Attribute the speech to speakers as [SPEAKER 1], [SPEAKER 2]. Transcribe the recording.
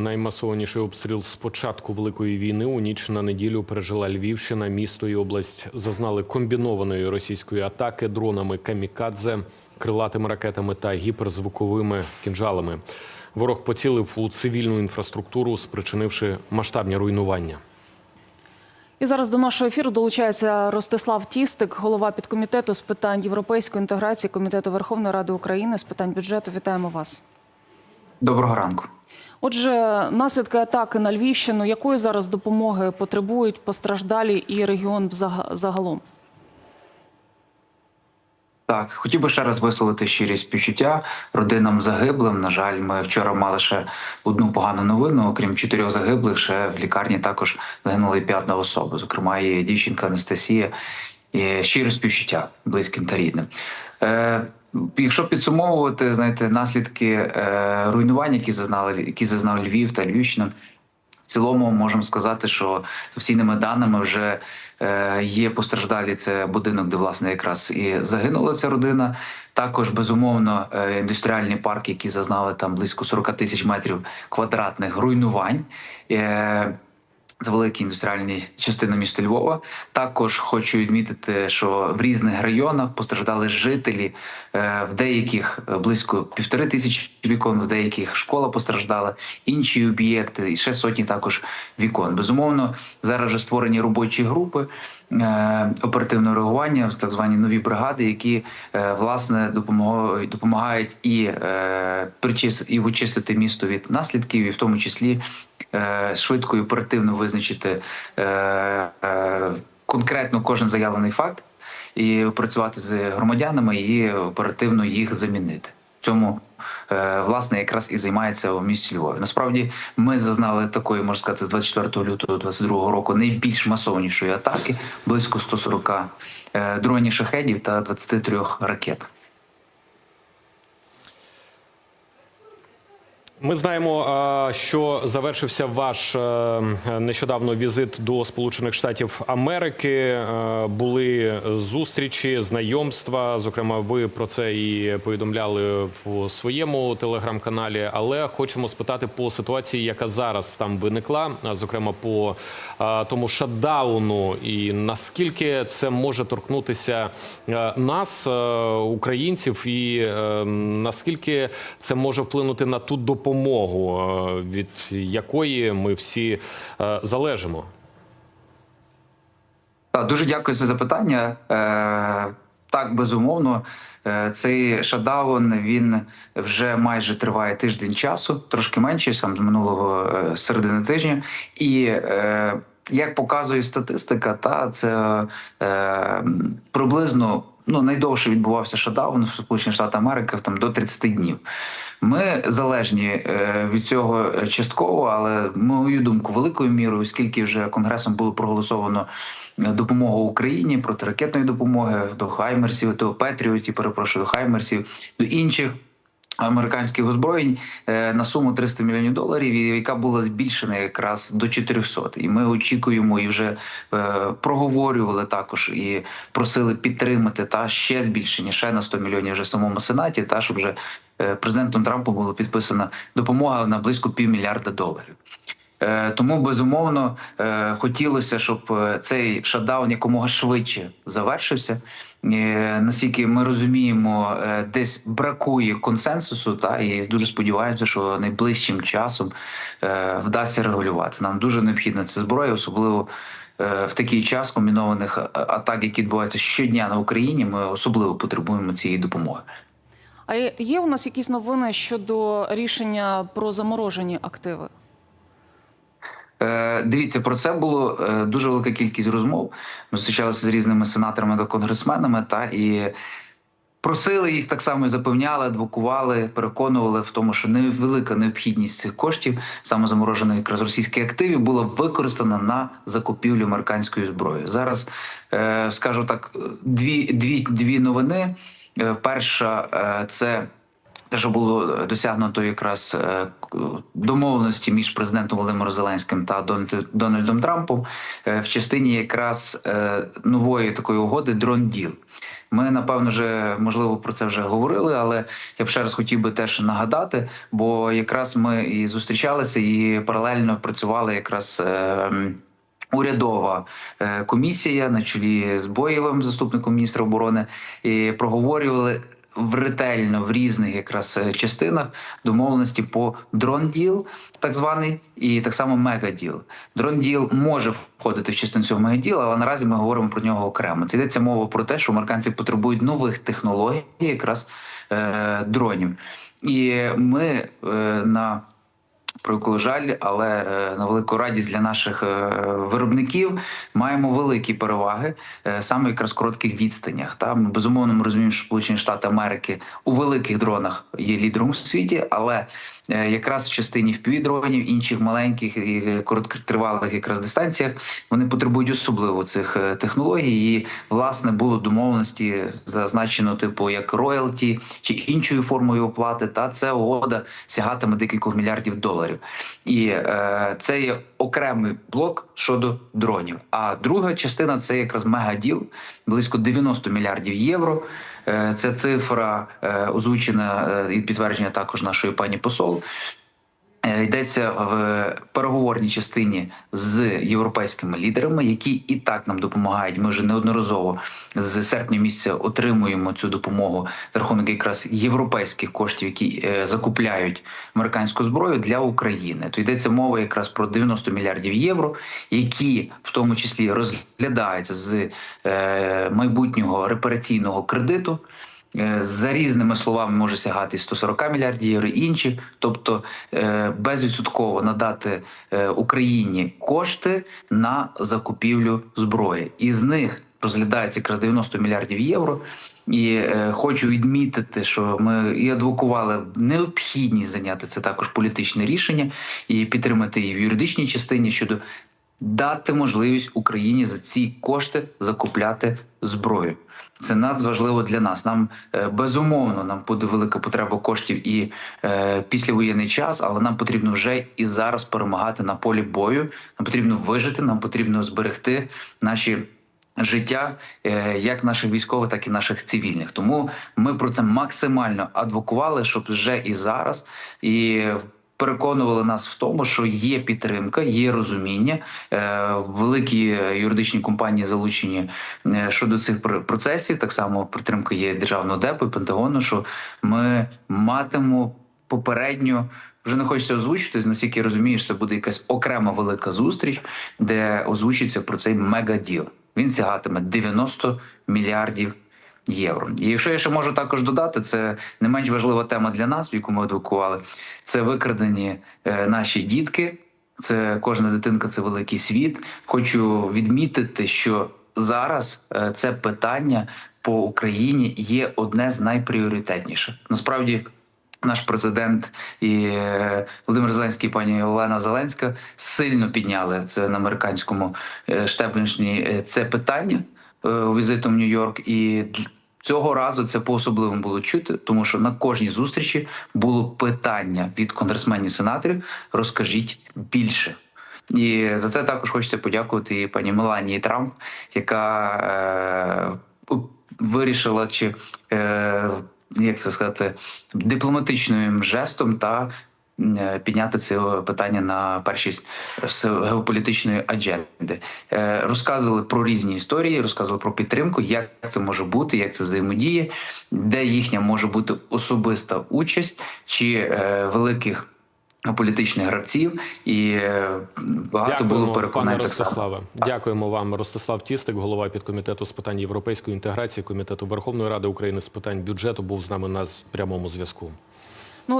[SPEAKER 1] Наймасованіший обстріл з початку великої війни у ніч на неділю пережила Львівщина. Місто і область зазнали комбінованої російської атаки дронами камікадзе, крилатими ракетами та гіперзвуковими кінжалами. Ворог поцілив у цивільну інфраструктуру, спричинивши масштабні руйнування.
[SPEAKER 2] І зараз до нашого ефіру долучається Ростислав Тістик, голова підкомітету з питань європейської інтеграції Комітету Верховної Ради України з питань бюджету. Вітаємо вас.
[SPEAKER 3] Доброго ранку.
[SPEAKER 2] Отже, наслідки атаки на Львівщину, якої зараз допомоги потребують постраждалі і регіон загалом?
[SPEAKER 3] Так, хотів би ще раз висловити щирі співчуття родинам загиблим. На жаль, ми вчора мали ще одну погану новину. Окрім чотирьох загиблих, ще в лікарні також загинула і п'ята особа. Зокрема, і дівчинка Анастасія. І щире співчуття близьким та рідним. Якщо підсумовувати, знаєте, наслідки е, руйнувань, які зазнали, які зазнав Львів та Львівщина. В цілому можемо сказати, що з офіційними даними вже е, є постраждалі. Це будинок, де власне якраз і загинула ця родина. Також безумовно е, індустріальні парки, які зазнали там близько 40 тисяч метрів квадратних руйнувань. Е, це великі індустріальні частини міста Львова. Також хочу відмітити, що в різних районах постраждали жителі. Е, В деяких е, близько півтори тисячі вікон, в деяких школа постраждала, інші об'єкти, і ще сотні також вікон. Безумовно, зараз вже створені робочі групи оперативного реагування, так звані нові бригади, які е, власне допомагають, допомагають і е, і вичистити місто від наслідків, і в тому числі е, швидко і оперативно визначити е, е, конкретно кожен заявлений факт і працювати з громадянами і оперативно їх замінити. Цьому е, власне якраз і займається у місті Львові. Насправді ми зазнали такої, можна сказати, з 24 лютого 22 року найбільш масованішої атаки близько 140 е, дронів шахедів та 23 ракет.
[SPEAKER 1] Ми знаємо, що завершився ваш е, нещодавно візит до Сполучених Штатів Америки. Е, Були зустрічі, знайомства. Зокрема, ви про це і повідомляли в своєму телеграм-каналі. Але хочемо спитати по ситуації, яка зараз там виникла, зокрема по тому шатдауну, і наскільки це може торкнутися е, нас, українців, і наскільки це може вплинути на ту допомогу, е, від якої ми всі е, залежимо.
[SPEAKER 3] Дуже дякую за запитання. Е, так, безумовно, цей шатдаун він вже майже триває тиждень часу, трошки менше, сам з минулого середини тижня. І як показує статистика, та це приблизно ну найдовше відбувався шатдаун в Сполучених Штатах Америки там до 30 днів. Ми залежні е, від цього частково, але мою думку, великою мірою, оскільки вже конгресом було проголосовано е, допомогу Україні протиракетної допомоги до Хаймерсів, до Петріотів, перепрошую, Хаймерсів, до інших. Американських озброєнь е, на суму 300 мільйонів доларів, яка була збільшена якраз до 400. І ми очікуємо і вже е, проговорювали також і просили підтримати та ще збільшення ще на 100 мільйонів вже в самому сенаті. Та щоб вже е, президентом Трампом була підписана допомога на близько півмільярда доларів. Е, Тому безумовно е, хотілося, щоб е, цей шатдаун якомога швидше завершився. Наскільки ми розуміємо, десь бракує консенсусу, та і дуже сподіваємося, що найближчим часом вдасться регулювати. Нам дуже необхідна ця зброя, особливо в такий час комбінованих атак, які відбуваються щодня на Україні. Ми особливо потребуємо цієї допомоги.
[SPEAKER 2] А є у нас якісь новини щодо рішення про заморожені активи?
[SPEAKER 3] Е, Дивіться, про це було е, дуже велика кількість розмов. Ми зустрічалися з різними сенаторами та конгресменами, та і просили їх так само і запевняли, адвокували, переконували в тому, що невелика необхідність цих коштів, саме заморожених якраз російських активів, була використана на закупівлю американської зброї. Зараз е, скажу так: дві, дві, дві новини. Перша це те, що було досягнуто якраз е, домовленості між президентом Володимиром Зеленським та Дональдом Трампом е, в частині якраз е, нової такої угоди дрон діл. Ми напевно вже можливо про це вже говорили, але я б ще раз хотів би теж нагадати, бо якраз ми і зустрічалися, і паралельно працювали якраз. е, Урядова е, комісія на чолі з Боєвим, заступником міністра оборони, і проговорювали в ретельно в різних якраз е, частинах домовленості по дрон-діл, так званий, і так само мегаділ. Дрон-діл може входити в частину цього мегаділа, але наразі ми говоримо про нього окремо. Це йдеться мова про те, що американці потребують нових технологій, якраз е, дронів. І ми е, на про жаль, але е, на велику радість для наших е, виробників маємо великі переваги е, саме якраз в коротких відстанях. Та ми безумовно ми розуміємо, що Сполучені Штати Америки у великих дронах є лідером у світі, але якраз в частині впівдронів, інших маленьких і е, короткотривалих якраз дистанціях вони потребують особливо цих е, технологій. І власне було домовленості зазначено, типу як роялті чи іншою формою оплати. Та це угода сягатиме декількох мільярдів доларів. І е, це є окремий блок щодо дронів. А друга частина це якраз мегаділ, близько 90 мільярдів євро. Е, Ця цифра е, озвучена е, і підтверджена також нашою пані посол. Е, Йдеться в переговорній частині з європейськими лідерами, які і так нам допомагають. Ми вже неодноразово з серпня місяця отримуємо цю допомогу за рахунок якраз європейських коштів, які е, закупляють американську зброю для України. То йдеться мова якраз про 90 мільярдів євро, які в тому числі розглядаються з е, майбутнього репараційного кредиту. Е, За різними словами може сягати 140 мільярдів євро, інші, тобто е, безвідсотково надати е, Україні кошти на закупівлю зброї. Із них розглядається якраз 90 мільярдів євро. І хочу відмітити, що ми і адвокували необхідність зайняти це також політичне рішення і підтримати її в юридичній частині щодо дати можливість Україні за ці кошти закупляти зброю. Це надважливо для нас. Нам е, безумовно нам буде велика потреба коштів і е, післявоєнний час, але нам потрібно вже і зараз перемагати на полі бою. Нам потрібно вижити, нам потрібно зберегти наші. Життя е, як наших військових, так і наших цивільних. Тому ми про це максимально адвокували, щоб вже і зараз і переконували нас в тому, що є підтримка, є розуміння. Е, Великі юридичні компанії залучені е, щодо цих пр- процесів. Так само підтримка є державного депо і Пентагону, що ми матимемо попередньо. Вже не хочеться озвучити, наскільки що це буде якась окрема велика зустріч, де озвучиться про цей мегаділ. Він сягатиме 90 мільярдів євро. І якщо я ще можу також додати, це не менш важлива тема для нас, яку ми едукували. Це викрадені е, наші дітки. Це кожна дитинка, це великий світ. Хочу відмітити, що зараз е, це питання по Україні є одне з найпріоритетніших. Насправді. Наш президент і е, Володимир Зеленський, пані Олена Зеленська сильно підняли це на американському штеблішні це питання візитом в Нью-Йорк. І цього разу це по особливому було чути, тому що на кожній зустрічі було питання від конгресменів сенаторів: розкажіть більше. І за це також хочеться подякувати і пані Меланії Трамп, яка е, вирішила чи е, як це сказати дипломатичним жестом та е, підняти це питання на першість геополітичної адженди. Е, Розказували про різні історії, розказували про підтримку, як це може бути, як це взаємодіє, де їхня може бути особиста участь чи е, великих політичних гравців, і е, багато було
[SPEAKER 1] Дякуємо,
[SPEAKER 3] переконань
[SPEAKER 1] пане
[SPEAKER 3] так.
[SPEAKER 1] Ростиславе. Дякуємо вам, Ростислав Тістик, голова підкомітету з питань європейської інтеграції, комітету Верховної Ради України з питань бюджету, був з нами на прямому зв'язку.